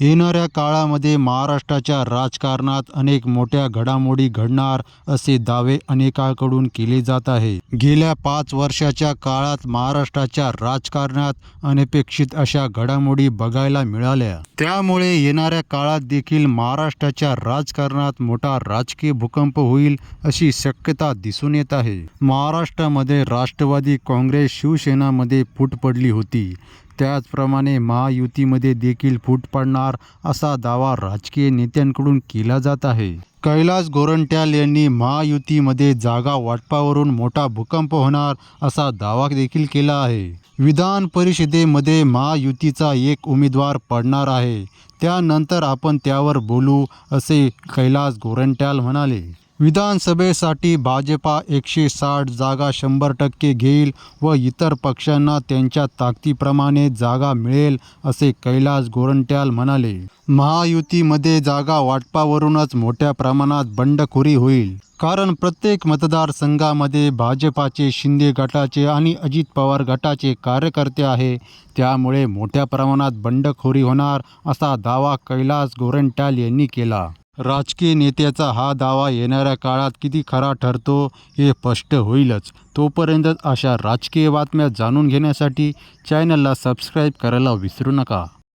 येणाऱ्या काळामध्ये महाराष्ट्राच्या राजकारणात अनेक मोठ्या घडामोडी घडणार असे दावे अनेकांकडून केले जात आहे. गेल्या पाच वर्षाच्या काळात महाराष्ट्राच्या राजकारणात अनपेक्षित अशा घडामोडी बघायला मिळाल्या. त्यामुळे येणाऱ्या काळात देखील महाराष्ट्राच्या राजकारणात मोठा राजकीय भूकंप होईल अशी शक्यता दिसून येत आहे. महाराष्ट्रामध्ये राष्ट्रवादी काँग्रेस शिवसेनामध्ये फूट पडली होती. त्याचप्रमाणे महायुतीमध्ये देखील फूट पडणार असा दावा राजकीय नेत्यांकडून केला जात आहे. कैलास गोरंट्याल यांनी महायुतीमध्ये जागा वाटपावरून मोठा भूकंप होणार असा दावा देखील केला आहे. विधान परिषदेमध्ये महायुतीचा एक उमेदवार पडणार आहे. त्यानंतर आपण त्यावर बोलू असे कैलास गोरंट्याल म्हणाले. विधानसभेसाठी भाजपा एकशे साठ जागा शंभर टक्के घेईल व इतर पक्षांना त्यांच्या ताकदीप्रमाणे जागा मिळेल असे कैलास गोरंट्याल म्हणाले. महायुतीमध्ये जागा वाटपावरूनच मोठ्या प्रमाणात बंडखोरी होईल. कारण प्रत्येक मतदारसंघामध्ये भाजपाचे शिंदे गटाचे आणि अजित पवार गटाचे कार्यकर्ते आहे. त्यामुळे मोठ्या प्रमाणात बंडखोरी होणार असा दावा कैलास गोरंट्याल यांनी केला. राजकीय नेत्याचा हा दावा येणाऱ्या काळात किती खरा ठरतो हे स्पष्ट होईलच. तोपर्यंत अशा राजकीय बातम्या जाणून घेण्यासाठी चॅनलला सबस्क्राईब करायला विसरू नका.